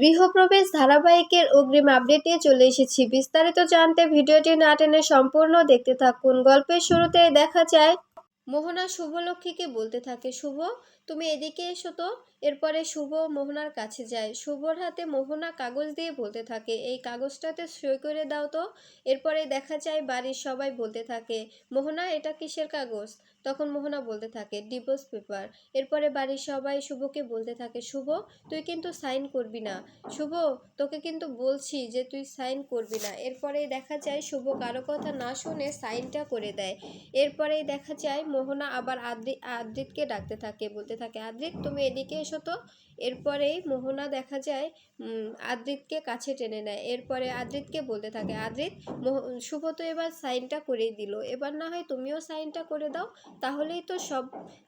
গৃহপ্রবেশ ধারাবাহিকের অগ্রিম আপডেট নিয়ে চলে এসেছি। বিস্তারিত জানতে ভিডিওটি না টেনে সম্পূর্ণ দেখতে থাকুন। গল্পের শুরুতে দেখা যায়, মোহনা শুভলক্ষ্মীকে বলতে থাকে, শুভ তুমি এদিকে এসো তো। এরপরে শুভ মোহনার কাছে যায়। শুভর হাতে মোহনা কাগজ দিয়ে বলতে থাকে, এই কাগজটাতে সই করে দাও তো। এরপরে দেখা যায় বাড়ির সবাই বলতে থাকে, মোহনা, এটা কিসের কাগজ? তখন মোহনা বলতে থাকে, ডিভোর্স পেপার। এরপরে বাড়ির সবাই শুভকে বলতে থাকে, শুভ, তুই কিন্তু সাইন করবি না। শুভ, তোকে কিন্তু বলছি যে তুই সাইন করবি না। এরপরে দেখা যায় শুভ কারও কথা না শুনে সাইনটা করে দেয়। এরপরেই দেখা যায় মোহনা আবার আদ্রি, আদ্রিতকে ডাকতে থাকে, বলতে থাকে। আদ্রিত, তুমি এদিকে এসো তো। এরপরেই মোহনা দেখা যায় আদ্রিতকে কাছে টেনে নেয়। এরপরে আদ্রিতকে বলতে থাকে, আদ্রিত শুভ তো এবার সাইনটা করেই দিল। এবার না হয় তুমিও সাইনটা করে দাও, তাহলেই তো সব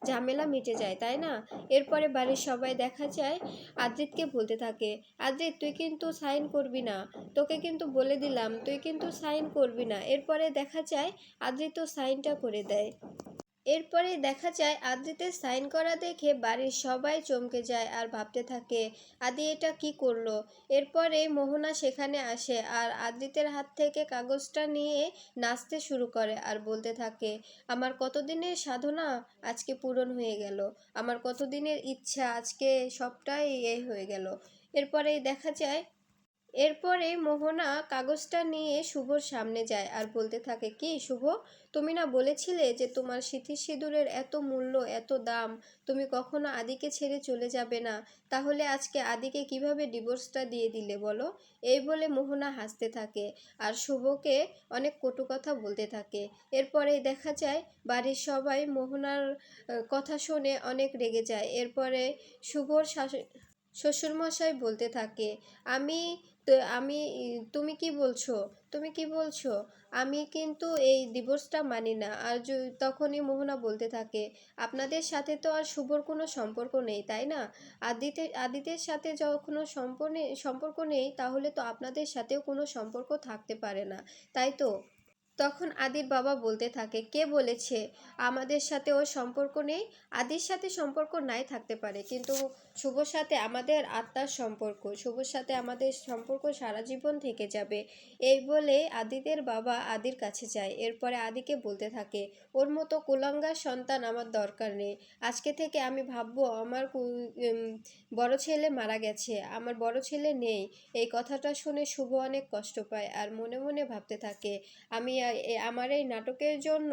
ঝামেলা মিটে যায়, তাই না? এরপরে বাড়ির সবাই দেখা যায়, আদ্রিতকে বলতে থাকে, আদ্রিত, তুই কিন্তু সাইন করবি না। তোকে কিন্তু বলে দিলাম, তুই কিন্তু সাইন করবি না। এরপরে দেখা যায়, আদ্রিত সাইনটা করে দেয়। এরপরে দেখা যায় আদ্রিতের সাইন করা দেখে বাড়ির সবাই চমকে যায় আর ভাবতে থাকে, আদি এটা কি করল? এরপরে মোহনা সেখানে আসে আর আদ্রিতের হাত থেকে কাগজটা নিয়ে নাচতে শুরু করে আর বলতে থাকে, আমার কতদিনের সাধনা? আজকে পূরণ হয়ে গেল। আমার কতদিনের ইচ্ছা? আজকে সবটাই এ হয়ে গেল। এরপরে দেখা যায় এরপরে মোহনা কাগজটা নিয়ে শুভর সামনে যায় আর বলতে থাকে, কি শুভ? তুমি না বলেছিলে যে তোমার সিথির সিঁদুরের এত মূল্য, এত দাম, তুমি কখনো আদিকে ছেড়ে চলে যাবে না। তাহলে আজকে আদিকে কীভাবে ডিভোর্সটা দিয়ে দিলে বলো? এই বলে মোহনা হাসতে থাকে আর শুভকে অনেক কটু কথা বলতে থাকে। এরপরে দেখা যায়, বাড়ির সবাই মোহনার কথা শুনে অনেক রেগে যায়। এরপরে শুভর শাশু শ্বশুরমশাই বলতে থাকে, আমি তো আমি, তুমি কি বলছো? তুমি কি বলছো? আমি কিন্তু এই ডিভোর্সটা মানি না। আর তখনই মোহনা বলতে থাকে, আপনাদের সাথে তো আর শুভর কোনো সম্পর্ক নেই, তাই না? আদিতে, আদিতের সাথে যখন সম্পর্ক সম্পর্ক নেই, তাহলে তো আপনাদের সাথেও কোনো সম্পর্ক থাকতে পারে না, তাই তো? তখন আদির বাবা বলতে থাকে, কে বলেছে? আমাদের সাথে ওর সম্পর্ক নেই, আদির সাথে সম্পর্ক নাই থাকতে পারে, কিন্তু শুভর সাথে আমাদের আত্মার সম্পর্ক শুভর সাথে আমাদের সম্পর্ক সারা জীবন থেকে যাবে। এই বলে আদিদের বাবা আদির কাছে যায়, এরপরে আদিকে বলতে থাকে, ওর মতো কুলাঙ্গার সন্তান আমার দরকার নেই। আজকে থেকে আমি ভাববো আমার বড় ছেলে মারা গেছে, আমার বড় ছেলে নেই। এই কথাটা শুনে শুভ অনেক কষ্ট পায় আর মনে মনে ভাবতে থাকে, আমি আমার এই নাটকের জন্য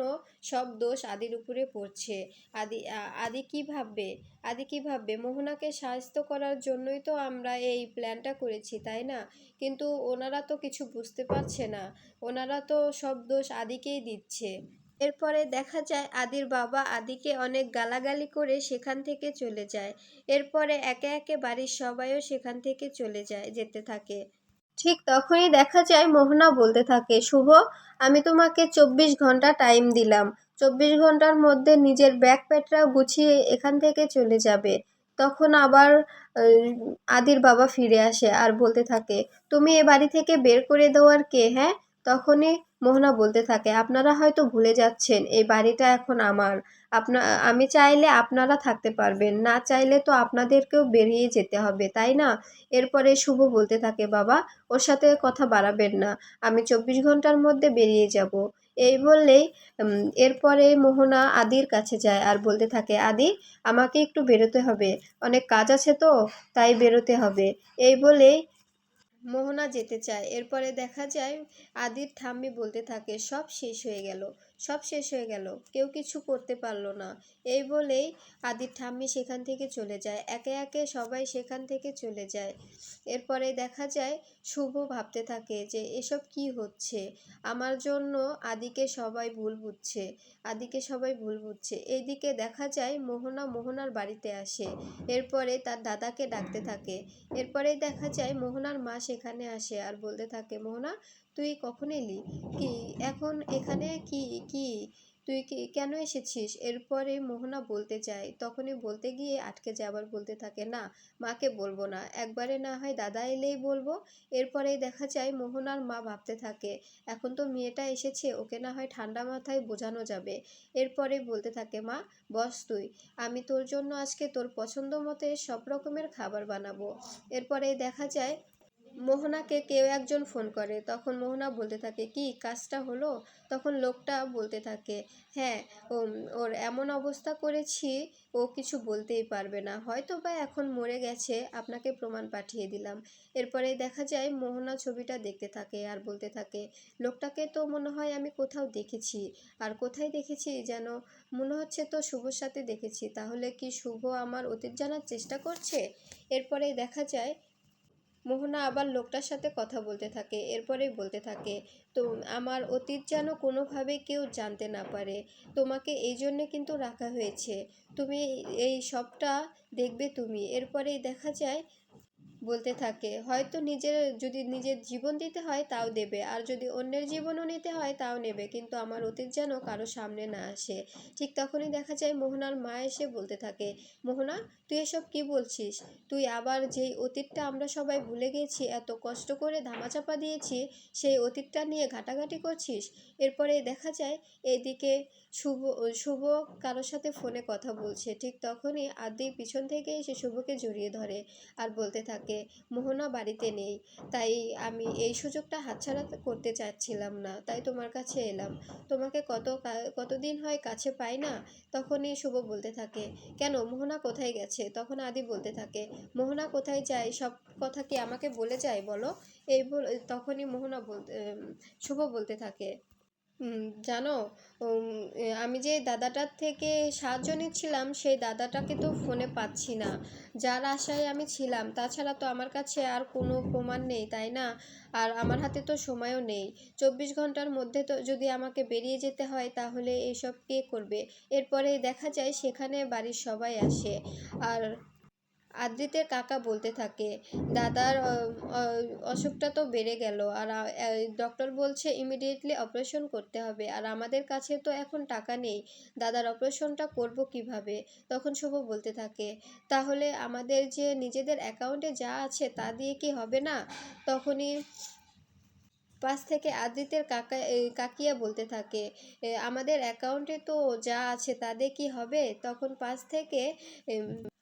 সব দোষ আদির উপরে পড়ছে। আদি আদি কি ভাববে? আদি কি ভাববে? মোহনাকে সাহায্য করার জন্যই তো আমরা এই প্ল্যানটা করেছি, তাই না? কিন্তু ওনারা তো কিছু বুঝতে পারছে না। ওনারা তো সব দোষ আদিকেই দিচ্ছে। এরপরে দেখা যায় আদির বাবা আদিকে অনেক গালাগালি করে সেখান থেকে চলে যায়। এরপরে একে একে বাড়ির সবাইও সেখান থেকে চলে যায়, যেতে থাকে। ঠিক তখনই দেখা যায় মোহনা বলতে থাকে, শুভ, আমি তোমাকে চব্বিশ ঘণ্টা টাইম দিলাম। চব্বিশ ঘণ্টার মধ্যে নিজের ব্যাগ প্যাটরা গুছিয়ে এখান থেকে চলে যাবে। তখন আবার আদির বাবা ফিরে আসে আর বলতে থাকে, তুমি এ বাড়ি থেকে বের করে দেওয়ার কে হ্যাঁ? তখনই মোহনা বলতে থাকে, আপনারা হয়তো ভুলে যাচ্ছেন, এই বাড়িটা এখন আমার। আপনা, আমি চাইলে আপনারা থাকতে পারবেন, না চাইলে তো আপনাদেরকেও বেরিয়ে যেতে হবে, তাই না? এরপরে শুভ বলতে থাকে, বাবা, ওর সাথে কথা বাড়াবেন না, আমি চব্বিশ ঘণ্টার মধ্যে বেরিয়ে যাব। এই বললেই এরপরে মোহনা আদির কাছে যায় আর বলতে থাকে, আদি, আমাকে একটু বেরোতে হবে। অনেক কাজ আছে তো, তাই বেরোতে হবে। এই বলেই মোহনা যেতে চায়। এরপরে দেখা যায়, আদির ঠাম্মি বলতে থাকে, সব শেষ হয়ে গেল। সব শেষ হয়ে গেল। কেউ কিছু করতে পারল না। এই বলেই আদির ঠাম্মি সেখান থেকে চলে যায়। একে একে সবাই সেখান থেকে চলে যায়। এরপরে দেখা যায়, শুভ ভাবতে থাকে যে, এসব কি হচ্ছে? আমার জন্য আদিকে সবাই ভুল বুঝছে। আদিকে সবাই ভুল বুঝছে। এইদিকে দেখা যায়, মোহনা মোহনার বাড়িতে আসে। এরপরে তার দাদাকে ডাকতে থাকে। এরপরেই দেখা যায়, মোহনার মা সেখানে আসে আর বলতে থাকে, মোহনা তুই কখন এলি? কি, এখন এখানে কি কি? তুই কি, কেন এসেছিস? এরপরে মোহনা বলতে চায় তখনই বলতে গিয়ে আটকে যায়, আবার বলতে থাকে, না, মাকে বলব না। একবারে না হয় দাদা এলেই বলব? এরপরেই দেখা যায়, মোহনার মা ভাবতে থাকে, এখন তো মেয়েটা এসেছে, ওকে না হয় ঠান্ডা মাথায় বোঝানো যাবে। এরপরে বলতে থাকে, মা, বস তুই, আমি তোর জন্য আজকে তোর পছন্দ মতে সব রকমের খাবার বানাবো। এরপরে দেখা যায় মোহনাকে কেউ একজন ফোন করে। তখন মোহনা বলতে থাকে কি কাজটা হলো? তখন লোকটা বলতে থাকে হ্যাঁ উম, ওর এমন অবস্থা করেছি ও কিছু বলতেই পারবে না। হয়তো বা এখন মরে গেছে আপনাকে প্রমাণ পাঠিয়ে দিলাম। এরপরে দেখা যায় মোহনা ছবিটা দেখতে থাকে আর বলতে থাকে লোকটাকে তো মনে হয় আমি কোথাও দেখেছি। আর কোথায় দেখেছি যেন মনে হচ্ছে তো শুভর সাথে দেখেছি। তাহলে কি শুভ আমার অতীত জানার চেষ্টা করছে? এরপরে দেখা যায় মোহনা আবার লোকটার সাথে কথা বলতে থাকে, এরপরেই বলতে থাকে তো আমার অতীত যেন কোনোভাবে কেউ জানতে না পারে। তোমাকে এই জন্যে কিন্তু রাখা হয়েছে। তুমি এই সবটা দেখবে তুমি। এরপরেই দেখা যায় বলতে থাকে। হয়তো নিজের, যদি নিজের জীবন দিতে হয় তাও দেবে। আর যদি অন্যের জীবনও নিতে হয় তাও নেবে। কিন্তু আমার অতীত যেন কারও সামনে না আসে। ঠিক তখনই দেখা যায় মোহনার মা এসে বলতে থাকে, মোহনা, তুই এসব কি বলছিস? তুই আবার যেই অতীতটা আমরা সবাই ভুলে গেছি, এত কষ্ট করে ধামাচাপা দিয়েছি, সেই অতীতটা নিয়ে ঘাটাঘাটি করছিস? এরপরে দেখা যায় এদিকে শুভ শুভ কারোর সাথে ফোনে কথা বলছে। ঠিক তখনই আদি পিছন থেকে এসে শুভকে জড়িয়ে ধরে আর বলতে থাকে মোহনা বাড়িতে নেই। তাই আমি এই সুযোগটা হাতছাড়া করতে চাচ্ছিলাম না। তাই তোমার কাছে এলাম। তোমাকে কত কতদিন হয় কাছে পাই না? তখনই শুভ বলতে থাকে, কেন? মোহনা কোথায় গেছে? তখন আদি বলতে থাকে, মোহনা কোথায় যায়? সব কথা কি আমাকে বলে যায় বলো? এই তখনই মোহনা বলতে শুভ বলতে থাকে জানো আমি যে দাদাটার থেকে সাহায্য নিচ্ছিলাম, সেই দাদাটাকে তো ফোনে পাচ্ছি না। যার আশায় আমি ছিলাম, তাছাড়া তো আমার কাছে আর কোনো প্রমাণ নেই, তাই না? আর আমার হাতে তো সময়ও নেই। চব্বিশ ঘণ্টার মধ্যে তো যদি আমাকে বেরিয়ে যেতে হয়, তাহলে এসব কে করবে? এরপরে দেখা যায়, সেখানে বাড়ির সবাই আসে। আর আদ্রিতের কাকা বলতে থাকে, দাদার অসুখটা তো বেড়ে গেল, আর ডক্টর বলছে ইমিডিয়েটলি অপারেশন করতে হবে, আর আমাদের কাছে তো এখন টাকা নেই, দাদার অপারেশনটা করব কীভাবে? তখন শুভ বলতে থাকে, তাহলে আমাদের যে নিজেদের অ্যাকাউন্টে যা আছে তা দিয়ে কি হবে না? তখনই পাশ থেকে আদিত্যের কাকা কাকিয়া বলতে থাকে আমাদের অ্যাকাউন্টে তো যা আছে তা দিয়ে কি হবে? তখন পাশ থেকে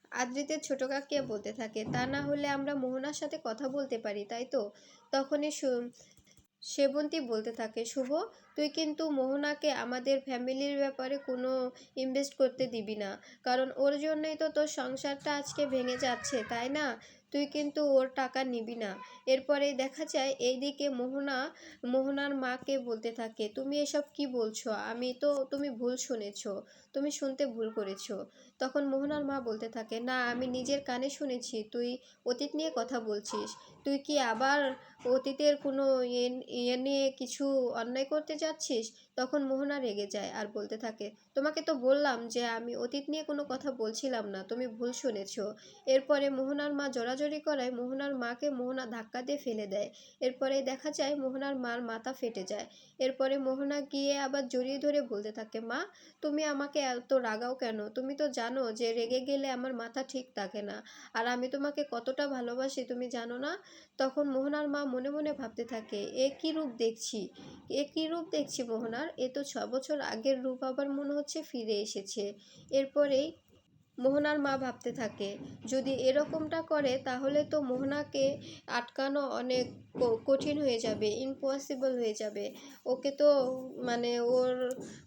এম, আদ্রিতের ছোট কাকিয়া বলতে থাকে তা না হলে আমরা মোহনার সাথে কথা বলতে পারি তাই তো? তখনই সেবন্তী বলতে থাকে শুভ তুই কিন্তু মোহনাকে আমাদের ফ্যামিলির ব্যাপারে কোনো ইনভেস্ট করতে দিবি না কারণ ওর জন্যই তো তোর সংসারটা আজকে ভেঙে যাচ্ছে তাই না? তুই কিন্তু ওর টাকা নিবি না। এরপরে দেখা যায় এইদিকে মোহনা মোহনার মাকে বলতে থাকে তুমি এসব কি বলছো? আমি তো তুমি ভুল শুনেছো তুমি শুনতে ভুল করেছ। তখন মোহনার মা বলতে থাকে, না, আমি নিজের কানে শুনেছি, তুই অতীত নিয়ে কথা বলছিস। তুই কি আবার অতীতের কোনো ইয়ে ইয়ে নিয়ে কিছু অন্যায় করতে যাচ্ছিস? তখন মোহনা রেগে যায় আর বলতে থাকে, তোমাকে তো বললাম যে আমি অতীত নিয়ে কোনো কথা বলছিলাম না, তুমি ভুল শুনেছ। এরপরে মোহনার মা জড়াজড়ি করায় মোহনার মাকে মোহনা ধাক্কা দিয়ে ফেলে দেয়। এরপরে দেখা যায় মোহনার মার মাথা ফেটে যায়। এরপরে মোহনা গিয়ে আবার জড়িয়ে ধরে বলতে থাকে, মা, তুমি আমাকে এত রাগাও কেন? তুমি তো জানো যে রেগে গেলে আমার মাথা ঠিক থাকে না। আর আমি তোমাকে কতটা ভালোবাসি তুমি জানো না? তখন মোহনার মা মনে মনে ভাবতে থাকে, এ কী রূপ দেখছি? এ কী রূপ দেখছি মোহনার? এ তো ছ বছর আগের রূপ আবার মনে হচ্ছে ফিরে এসেছে। এরপরেই মোহনার মা ভাবতে থাকে, যদি এরকমটা করে, তাহলে তো মোহনাকে আটকানো অনেক কঠিন হয়ে যাবে ইম্পসিবল হয়ে যাবে। ওকে তো মানে ওর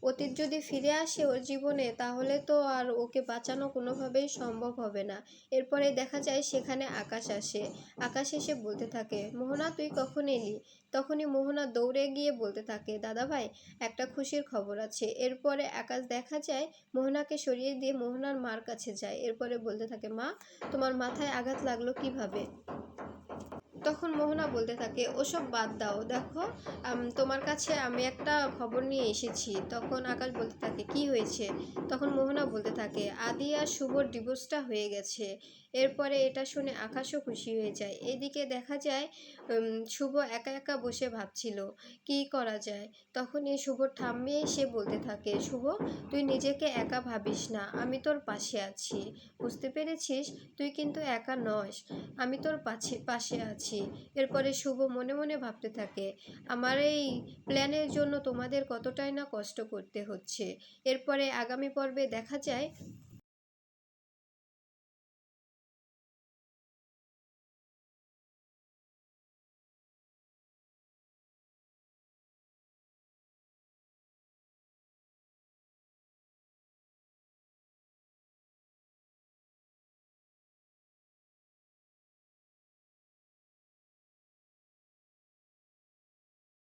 অতীত যদি ফিরে আসে ওর জীবনে, তাহলে তো আর ওকে বাঁচানো কোনোভাবেই সম্ভব হবে না। এরপরে দেখা যায় সেখানে আকাশ আসে। আকাশ এসে বলতে থাকে, মোহনা, তুই কখন এলি? তখনই মোহনা দৌড়ে গিয়ে বলতে থাকে, দাদা ভাই, একটা খুশির খবর আছে। এরপরে আকাশ দেখা যায়, মোহনাকে সরিয়ে দিয়ে মোহনার মার কাছে যায়। এরপরে বলতে থাকে, মা, তোমার মাথায় আঘাত লাগল কীভাবে? তখন মোহনা বলতে থাকে, ওসব বাদ দাও। দেখো তোমার কাছে আমি একটা খবর নিয়ে এসেছি। তখন আকাশ বলতে থাকে, কি হয়েছে? তখন মোহনা বলতে থাকে, আদি আর শুভর ডিভোর্সটা হয়ে গেছে। এরপরে এটা শুনে আকাশও খুশি হয়ে যায়। এদিকে দেখা যায় শুভ একা একা বসে ভাবছিল, কি করা যায়? তখন এই শুভর ঠাম্মি এসে বলতে থাকে, শুভ, তুই নিজেকে একা ভাবিস না, আমি তোর পাশে আছি। বুঝতে পেরেছিস? তুই কিন্তু একা নস, আমি তোর পাশে পাশে আছি। এরপরে শুভ মনে মনে ভাবতে থাকে, আমার এই প্ল্যানের জন্য তোমাদের কতটাই না কষ্ট করতে হচ্ছে? এরপরে আগামী পর্বে দেখা যায়